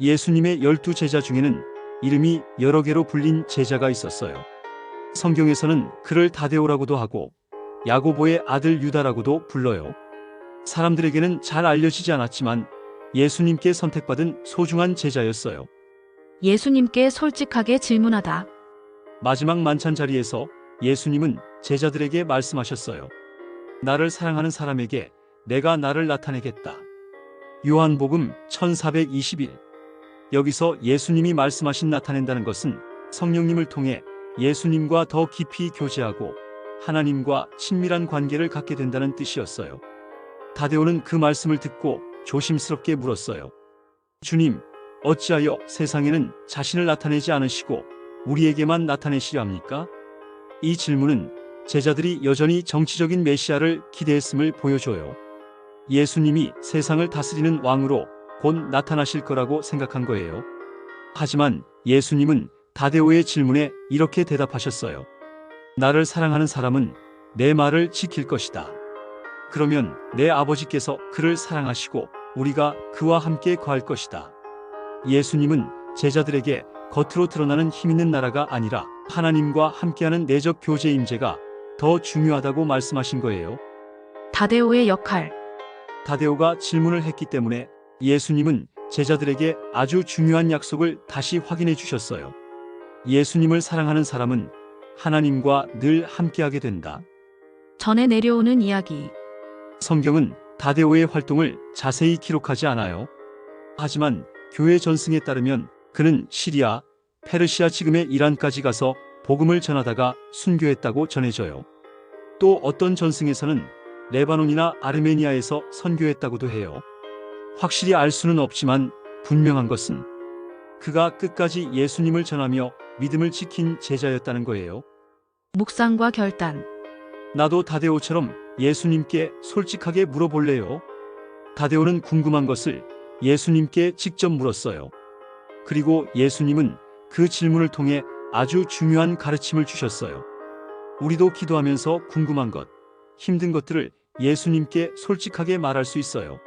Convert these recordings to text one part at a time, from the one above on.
예수님의 열두 제자 중에는 이름이 여러 개로 불린 제자가 있었어요. 성경에서는 그를 다데오라고도 하고 야고보의 아들 유다라고도 불러요. 사람들에게는 잘 알려지지 않았지만 예수님께 선택받은 소중한 제자였어요. 예수님께 솔직하게 질문하다. 마지막 만찬 자리에서 예수님은 제자들에게 말씀하셨어요. 나를 사랑하는 사람에게 내가 나를 나타내겠다. 요한복음 1421. 여기서 예수님이 말씀하신 나타낸다는 것은 성령님을 통해 예수님과 더 깊이 교제하고 하나님과 친밀한 관계를 갖게 된다는 뜻이었어요. 다데오는 그 말씀을 듣고 조심스럽게 물었어요. 주님, 어찌하여 세상에는 자신을 나타내지 않으시고 우리에게만 나타내시려 합니까? 이 질문은 제자들이 여전히 정치적인 메시아를 기대했음을 보여줘요. 예수님이 세상을 다스리는 왕으로 곧 나타나실 거라고 생각한 거예요. 하지만 예수님은 다데오의 질문에 이렇게 대답하셨어요. 나를 사랑하는 사람은 내 말을 지킬 것이다. 그러면 내 아버지께서 그를 사랑하시고 우리가 그와 함께 거할 것이다. 예수님은 제자들에게 겉으로 드러나는 힘 있는 나라가 아니라 하나님과 함께하는 내적 교제 임재가 더 중요하다고 말씀하신 거예요. 다데오의 역할. 다데오가 질문을 했기 때문에 예수님은 제자들에게 아주 중요한 약속을 다시 확인해 주셨어요. 예수님을 사랑하는 사람은 하나님과 늘 함께하게 된다. 전에 내려오는 이야기. 성경은 다데오의 활동을 자세히 기록하지 않아요. 하지만 교회 전승에 따르면 그는 시리아, 페르시아 지금의 이란까지 가서 복음을 전하다가 순교했다고 전해져요. 또 어떤 전승에서는 레바논이나 아르메니아에서 선교했다고도 해요. 확실히 알 수는 없지만 분명한 것은 그가 끝까지 예수님을 전하며 믿음을 지킨 제자였다는 거예요. 묵상과 결단. 나도 다데오처럼 예수님께 솔직하게 물어볼래요. 다데오는 궁금한 것을 예수님께 직접 물었어요. 그리고 예수님은 그 질문을 통해 아주 중요한 가르침을 주셨어요. 우리도 기도하면서 궁금한 것, 힘든 것들을 예수님께 솔직하게 말할 수 있어요.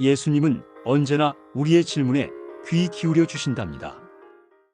예수님은 언제나 우리의 질문에 귀 기울여 주신답니다.